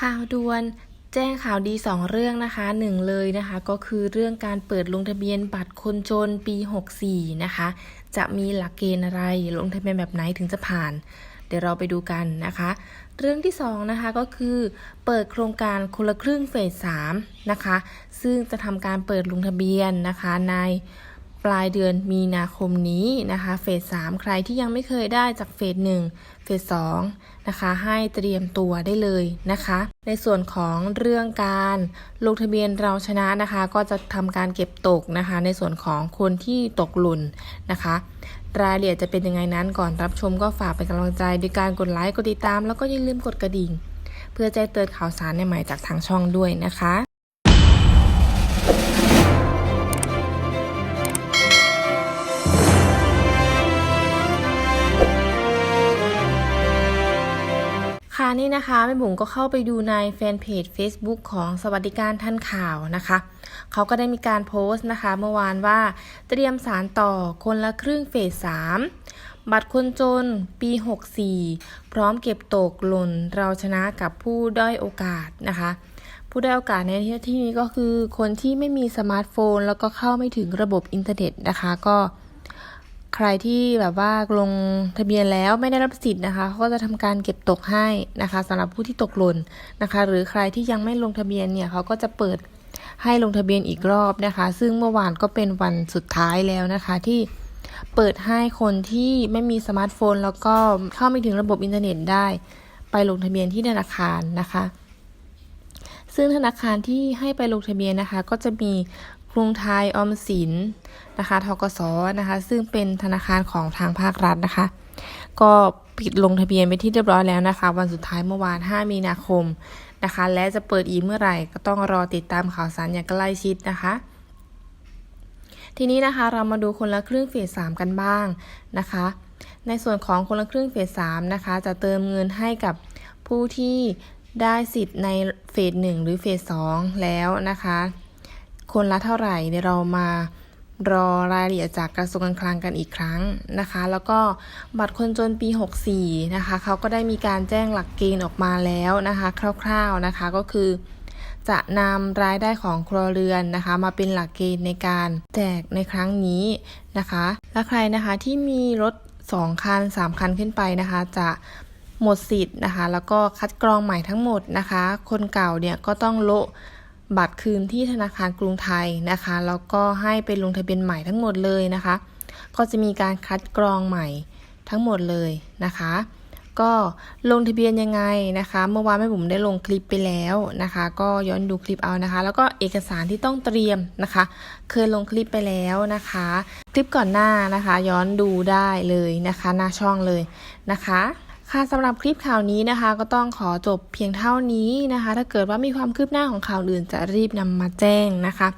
ข่าวด่วนแจ้งข่าวดี 2 เรื่องนะคะหนึ่งเลยนะคะก็คือเรื่องการเปิดลงทะเบียนบัตรคนจนปี 64 นะคะ จะมีหลักเกณฑ์อะไรลงทะเบียนแบบไหนถึงจะผ่าน เดี๋ยวเราไปดูกันนะคะ เรื่องที่ 2 นะคะก็คือ เปิดโครงการคนละครึ่งเฟส3นะคะ ซึ่งจะทำการเปิดลงทะเบียนนะคะใน ปลายเดือนมีนาคมนี้นะคะเฟส3ใครที่ยังไม่เคยได้จากเฟส1เฟส2นะคะให้เตรียมตัวได้เลยนะคะ ในส่วนของเรื่องการลงทะเบียนเราชนะนะคะ ก็จะทำการเก็บตกนะคะ ในส่วนของคนที่ตกหล่นนะคะรายละเอียดจะเป็นยังไงนั้นก่อนรับชมก็ฝากเป็นกำลังใจด้วยการกดไลค์กดติดตาม แล้วก็อย่าลืมกดกระดิ่ง เพื่อแจ้งเตือนข่าวสารใหม่ๆจากทางช่องด้วยนะคะ ค่ะนี่นะคะแม่บุ๋มก็เข้าไปดูในแฟนเพจ Facebook ของสวัสดิการท่านข่าวนะคะเขาก็ได้มีการโพสต์นะคะ เมื่อวานว่าเตรียมสารต่อคนละครึ่งเฟส 3 บัตรคนจนปี 64 พร้อมเก็บตกหล่นเราชนะกับผู้ด้อยโอกาสนะคะ ผู้ได้อยโอกาสในที่นี้ก็คือคนที่ไม่มีสมาร์ทโฟน แล้วก็เข้าไม่ถึงระบบอินเทอร์เน็ตนะคะก็ รที่แบบว่าลงทะเบียนแล้วไม่ได้รับสิทธิ์นะคะเขาก็จะทำการเก็บตกให้นะคะสำหรับผู้ที่ตกหล่นนะคะ หรือใครที่ยังไม่ลงทะเบียนเนี่ยเขาก็จะเปิดให้ลงทะเบียนอีกรอบนะคะ ซึ่งเมื่อวานก็เป็นวันสุดท้ายแล้วนะคะที่เปิดให้คนที่ไม่มีสมาร์ทโฟน แล้วก็เข้าไม่ถึงระบบอินเทอร์เน็ตได้ ไปลงทะเบียนที่ธนาคารนะคะ ซึ่งธนาคารที่ให้ไปลงทะเบียนนะคะ ก็จะมี กรุงไทยออมสินนะคะทกสนะคะ ซึ่งเป็นธนาคารของทางภาครัฐนะคะ ก็ปิดลงทะเบียนไปที่เรียบร้อยแล้วนะคะ วันสุดท้ายเมื่อวาน 5 มีนาคมนะคะ และจะเปิดอีกเมื่อไหร่ก็ต้องรอติดตามข่าวสารอย่างใกล้ชิดนะคะทีนี้นะคะเรามาดูคนละครึ่งเฟส3กันบ้างนะคะ ในส่วนของคนละครึ่งเฟส3นะคะ จะเติมเงินให้กับผู้ที่ได้สิทธิ์ในเฟส1หรือเฟส2แล้วนะคะ คนละเท่าไหร่เดี๋ยวเรามารอรายละเอียดจากกระทรวงการคลังกันอีกครั้งนะคะ แล้วก็บัตรคนจนปี 64 นะคะเขาก็ได้มีการแจ้งหลักเกณฑ์ออกมาแล้วนะคะ คร่าวๆนะคะก็คือ จะนำรายได้ของครัวเรือนนะคะ มาเป็นหลักเกณฑ์ในการแจกในครั้งนี้นะคะ และใครนะคะที่มีรถ 2 คัน 3 คันขึ้นไปนะคะ จะหมดสิทธิ์นะคะ แล้วก็คัดกรองใหม่ทั้งหมดนะคะ คนเก่าเนี่ยก็ต้องโละ บัตรคืนที่ธนาคารกรุงไทยนะคะแล้วก็ให้ไปลงทะเบียนใหม่ทั้งหมดเลยนะคะ ก็จะมีการคัดกรองใหม่ทั้งหมดเลยนะคะ ก็ลงทะเบียนยังไงนะคะ เมื่อวานแม่บุ๋มได้ลงคลิปไปแล้วนะคะ ก็ย้อนดูคลิปเอานะคะ แล้วก็เอกสารที่ต้องเตรียมนะคะ เคยลงคลิปไปแล้วนะคะ คลิปก่อนหน้านะคะ ย้อนดูได้เลยนะคะ หน้าช่องเลยนะคะ ค่ะสำหรับคลิปข่าวนี้นะคะ ก็ต้องขอจบเพียงเท่านี้นะคะ ถ้าเกิดว่ามีความคืบหน้าของข่าวอื่นจะรีบนำมาแจ้งนะคะ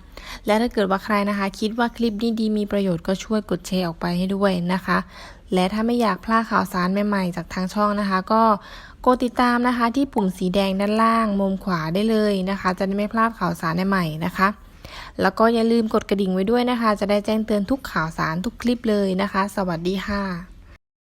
และถ้าเกิดว่าใครนะคะ คิดว่าคลิปนี้ดีมีประโยชน์ก็ช่วยกดแชร์ออกไปให้ด้วยนะคะ และถ้าไม่อยากพลาดข่าวสารใหม่ๆ จากทางช่องนะคะ ก็กดติดตามนะคะ ที่ปุ่มสีแดงด้านล่างมุมขวาได้เลยนะคะ จะได้ไม่พลาดข่าวสารใหม่ๆนะคะแล้วก็อย่าลืมกดกระดิ่งไว้ด้วยนะคะ จะได้แจ้งเตือนทุกข่าวสารทุกคลิปเลยนะคะ สวัสดีค่ะ